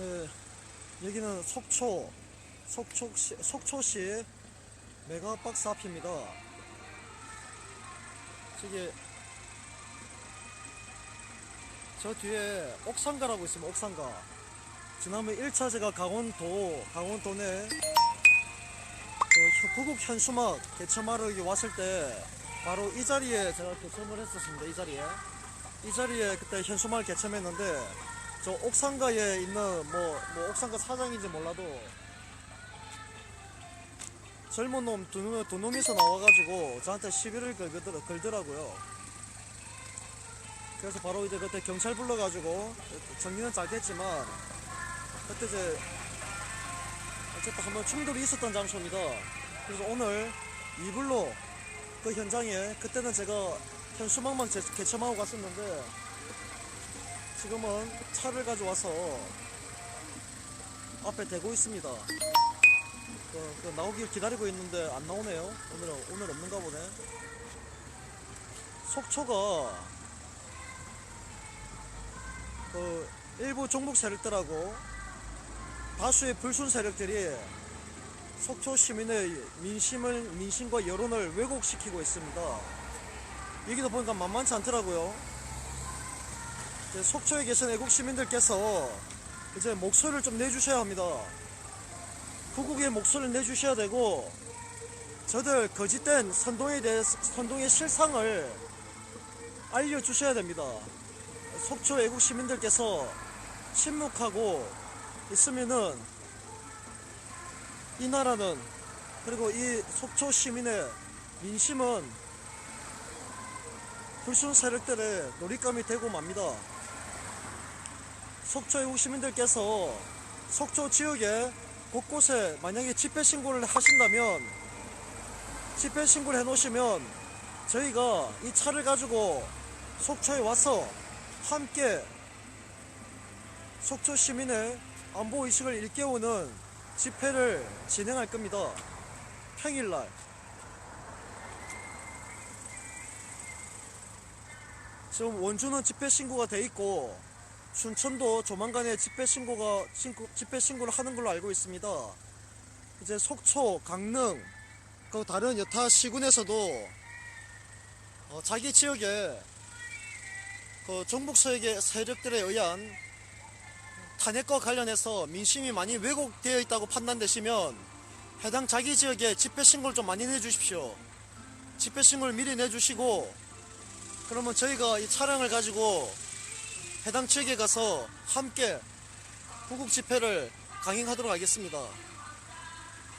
네, 여기는 속초, 속초시, 속초시 메가박스 앞입니다. 저기, 저 뒤에 옥상가라고 있습니다, 옥상가. 지난번 1차 제가 강원도, 강원도 내, 그 현- 구국 현수막 개첨하러 여기 왔을 때, 바로 이 자리에 제가 개첨을 했었습니다, 이 자리에. 이 자리에 그때 현수막을 개첨했는데, 저 옥상가에 있는 뭐, 뭐 옥상가 사장인지 몰라도 젊은 놈 두 놈, 두 놈이서 나와가지고 저한테 시비를 걸더라, 걸더라고요. 그래서 바로 이제 그때 경찰 불러가지고 정리는 잘 됐지만 그때 이제 어쨌든 한번 충돌이 있었던 장소입니다. 그래서 오늘 이불로 그 현장에 그때는 제가 현 수막만 제- 개첨하고 갔었는데 지금은 차를 가져와서 앞에 대고 있습니다. 그, 그 나오길 기다리고 있는데 안 나오네요. 오늘은 오늘 없는가 보네. 속초가 그 일부 종북 세력들하고 다수의 불순 세력들이 속초 시민의 민심을 민심과 여론을 왜곡시키고 있습니다. 여기도 보니까 만만치 않더라고요. 이제 속초에 계신 애국 시민들께서 이제 목소리를 좀 내주셔야 합니다. 후국의 목소리를 내주셔야 되고 저들 거짓된 선동에 대해 선동의 실상을 알려주셔야 됩니다. 속초 애국 시민들께서 침묵하고 있으면은 이 나라는 그리고 이 속초 시민의 민심은 불순 세력들의 놀잇감이 되고 맙니다. 속초 애국 시민들께서 속초 지역에 곳곳에 만약에 집회 신고를 하신다면 집회 신고를 해 놓으시면 저희가 이 차를 가지고 속초에 와서 함께 속초 시민의 안보 의식을 일깨우는 집회를 진행할 겁니다. 평일날 지금 원주는 집회 신고가 돼 있고 춘천도 조만간에 집회 신고가 신고, 집회 신고를 하는 걸로 알고 있습니다. 이제 속초, 강릉, 그 다른 여타 시군에서도 어, 자기 지역에 그 종북 세력의 세력들에 의한 탄핵과 관련해서 민심이 많이 왜곡되어 있다고 판단되시면 해당 자기 지역에 집회 신고를 좀 많이 내주십시오. 집회 신고를 미리 내주시고 그러면 저희가 이 차량을 가지고 해당 지역에 가서 함께 구국 집회를 강행하도록 하겠습니다.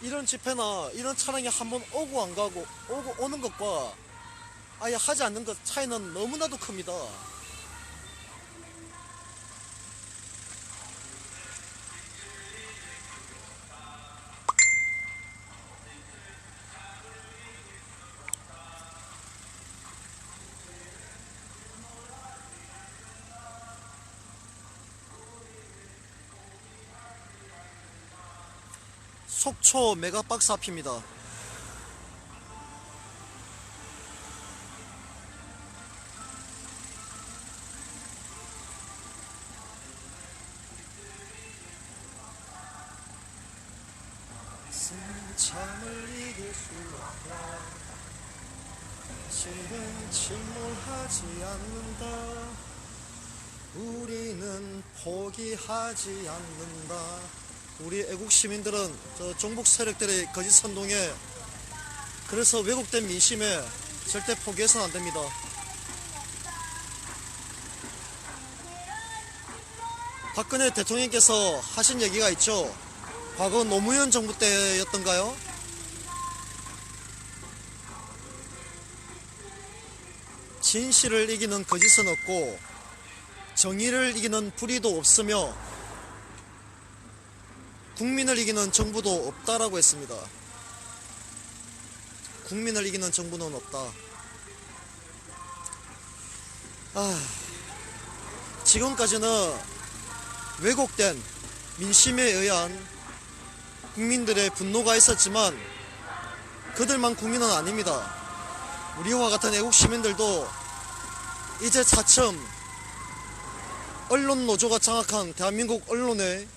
이런 집회나 이런 차량이 한번 오고 안 가고 오고 오는 것과 아예 하지 않는 것 차이는 너무나도 큽니다. 속초 메가박스 앞입니다. 침몰하지 않는다. 우리는 포기하지 않는다. 우리 애국 시민들은 저 종북 세력들의 거짓 선동에 그래서 왜곡된 민심에 절대 포기해서는 안 됩니다. 박근혜 대통령께서 하신 얘기가 있죠. 과거 노무현 정부 때였던가요? 진실을 이기는 거짓은 없고 정의를 이기는 불의도 없으며 국민을 이기는 정부도 없다라고 했습니다. 국민을 이기는 정부는 없다. 아, 지금까지는 왜곡된 민심에 의한 국민들의 분노가 있었지만 그들만 국민은 아닙니다. 우리와 같은 애국 시민들도 이제 차츰 언론 노조가 장악한 대한민국 언론의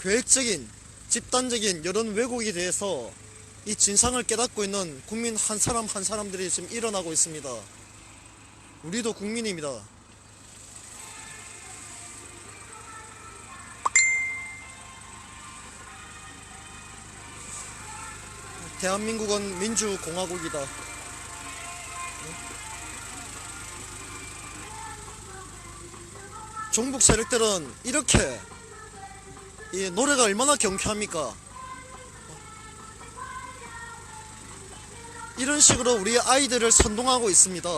계획적인 집단적인 이런 왜곡에 대해서 이 진상을 깨닫고 있는 국민 한 사람 한 사람들이 지금 일어나고 있습니다. 우리도 국민입니다. 대한민국은 민주공화국이다. 종북 세력들은 이렇게 이 노래가 얼마나 경쾌합니까? 이런 식으로 우리 아이들을 선동하고 있습니다.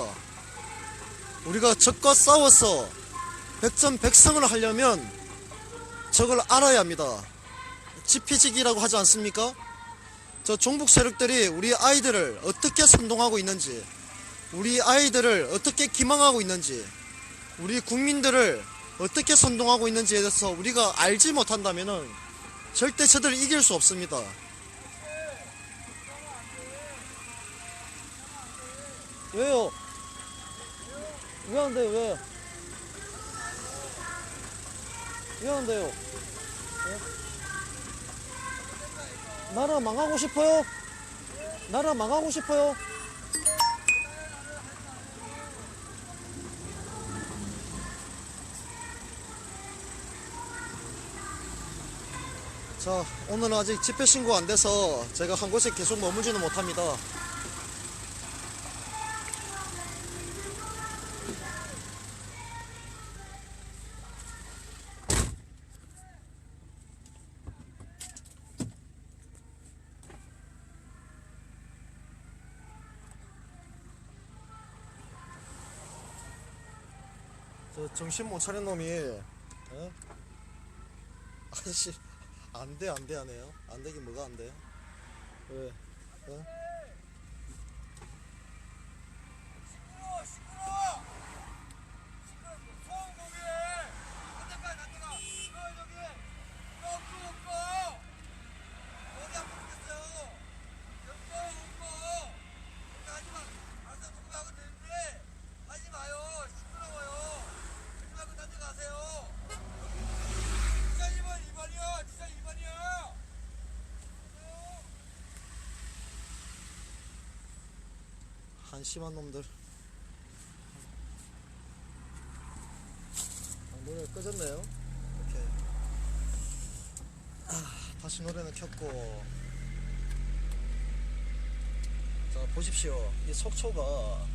우리가 적과 싸워서 백전백승을 하려면 적을 알아야 합니다. 지피지기라고 하지 않습니까? 저 종북 세력들이 우리 아이들을 어떻게 선동하고 있는지, 우리 아이들을 어떻게 기망하고 있는지, 우리 국민들을 어떻게 선동하고 있는지에 대해서 우리가 알지 못한다면은 절대 저들을 이길 수 없습니다. 왜요? 왜 안 돼요? 왜? 왜 안 돼요? 어? 나라 망하고 싶어요? 나라 망하고 싶어요? 자, 오늘은 아직 집회 신고 안 돼서 제가 한 곳에 계속 머무지는 못합니다. 저 정신 못 차린 놈이 어? 아저씨 안돼 안돼 하네요. 안 되긴 뭐가 안 돼요? 왜? 어? 시끄러워 시끄러워 시끄러워 소음공해 끝까지 갔다가 너 저기 너 웃고 웃고 어디 안 보겠어요 웃고 웃고 그렇게 하지마 알아서 누구 하고 되는데 하지 마요 시끄러워요 하지 말고 딴데 가세요 진짜 2번 2번이야 진짜 2번이야 한심한 놈들. 아, 노래 꺼졌네요. 이렇게. 아, 다시 노래는 켰고. 자 보십시오. 이 속초가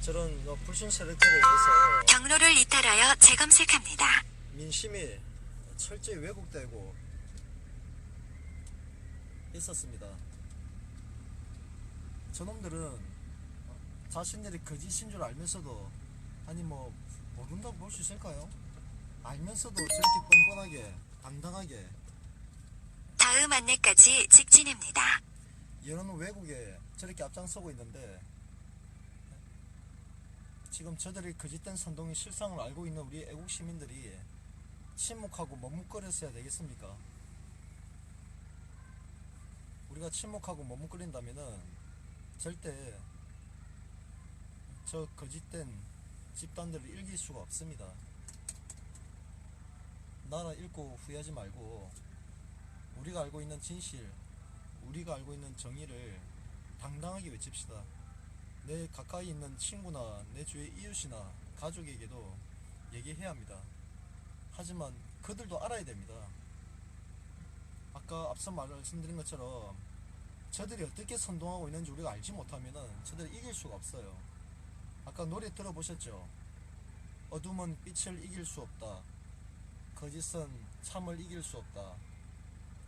저런 어, 불순 세력들에 의해서 경로를 이탈하여 재검색합니다. 민심이 철저히 왜곡되고 있었습니다. 저놈들은 자신들이 거짓인 줄 알면서도 아니 뭐 모른다고 볼 수 있을까요? 알면서도 저렇게 뻔뻔하게 당당하게 다음 안내까지 직진입니다. 이런 왜곡에 저렇게 앞장서고 있는데 지금 저들이 거짓된 선동의 실상을 알고 있는 우리 애국 시민들이 침묵하고 머뭇거렸어야 되겠습니까? 우리가 침묵하고 머뭇거린다면은 절대 저 거짓된 집단들을 이길 수가 없습니다. 나라 잃고 후회하지 말고 우리가 알고 있는 진실, 우리가 알고 있는 정의를 당당하게 외칩시다. 내 가까이 있는 친구나 내 주위 이웃이나 가족에게도 얘기해야 합니다. 하지만 그들도 알아야 됩니다. 아까 앞서 말씀드린 것처럼 저들이 어떻게 선동하고 있는지 우리가 알지 못하면은 저들을 이길 수가 없어요. 아까 노래 들어보셨죠? 어둠은 빛을 이길 수 없다. 거짓은 참을 이길 수 없다.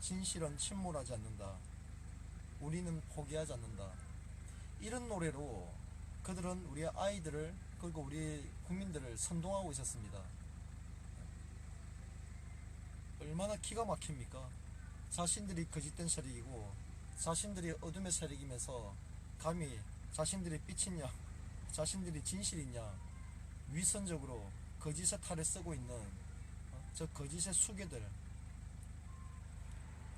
진실은 침몰하지 않는다. 우리는 포기하지 않는다. 이런 노래로 그들은 우리 아이들을 그리고 우리 국민들을 선동하고 있었습니다. 얼마나 기가 막힙니까? 자신들이 거짓된 세력이고 자신들이 어둠의 세력이면서 감히 자신들이 빛이냐 자신들이 진실이냐 위선적으로 거짓의 탈을 쓰고 있는 어? 저 거짓의 수괴들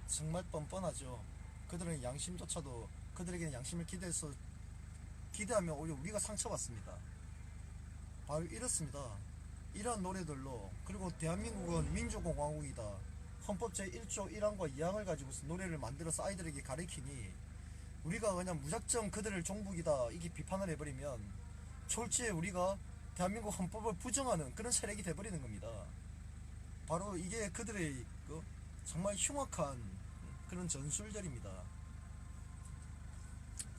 정말 뻔뻔하죠. 그들은 양심조차도 그들에게는 양심을 기대해서 기대하면 오히려 우리가 상처받습니다. 바로 이렇습니다. 이러한 노래들로 그리고 대한민국은 민주공화국이다. 헌법 제1조 1항과 2항을 가지고서 노래를 만들어서 아이들에게 가르치니 우리가 그냥 무작정 그들을 종북이다 이게 비판을 해버리면 졸지에 우리가 대한민국 헌법을 부정하는 그런 세력이 돼버리는 겁니다. 바로 이게 그들의 그 정말 흉악한 그런 전술들입니다.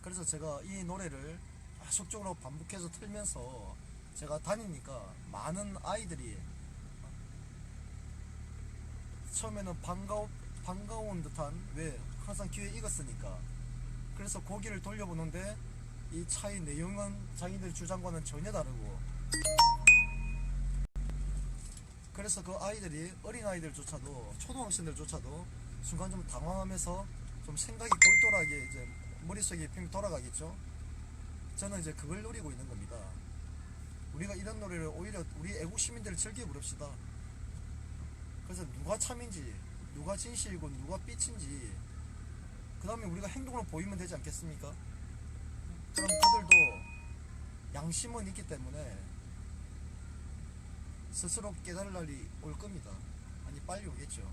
그래서 제가 이 노래를 계속적으로 반복해서 틀면서 제가 다니니까 많은 아이들이 처음에는 반가워 반가운 듯한 왜 항상 귀에 익었으니까 그래서 고기를 돌려보는데 이 차의 내용은 자기들 주장과는 전혀 다르고 그래서 그 아이들이 어린 아이들조차도 초등학생들조차도 순간 좀 당황하면서 좀 생각이 골똘하게 이제 머릿속에 핑 돌아가겠죠. 저는 이제 그걸 노리고 있는 겁니다. 우리가 이런 노래를 오히려 우리 애국 시민들을 즐겨 부릅시다. 그래서 누가 참인지, 누가 진실이고 누가 삐친지, 그 다음에 우리가 행동으로 보이면 되지 않겠습니까? 그럼 그들도 양심은 있기 때문에 스스로 깨달을 날이 올 겁니다. 아니 빨리 오겠죠.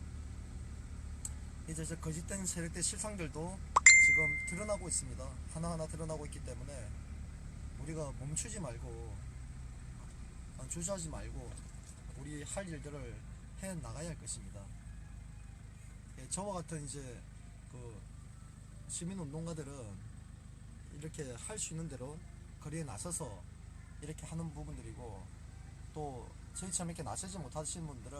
이제 저 거짓된 세력대 실상들도 지금 드러나고 있습니다. 하나하나 드러나고 있기 때문에 우리가 멈추지 말고 아, 주저하지 말고 우리 할 일들을 해 나가야 할 것입니다. 예, 저와 같은 이제 그 시민 운동가들은 이렇게 할 수 있는 대로 거리에 나서서 이렇게 하는 부분들이고 또 저희처럼 이렇게 나서지 못하시는 분들은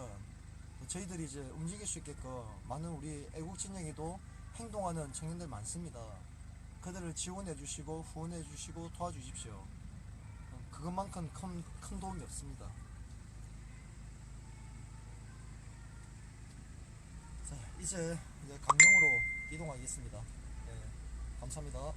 또 저희들이 이제 움직일 수 있게끔 많은 우리 애국 진영에도 행동하는 청년들 많습니다. 그들을 지원해 주시고 후원해 주시고 도와주십시오. 그것만큼 큰, 큰 도움이 없습니다. 자, 이제 이제 강릉으로 이동하겠습니다. 네, 감사합니다.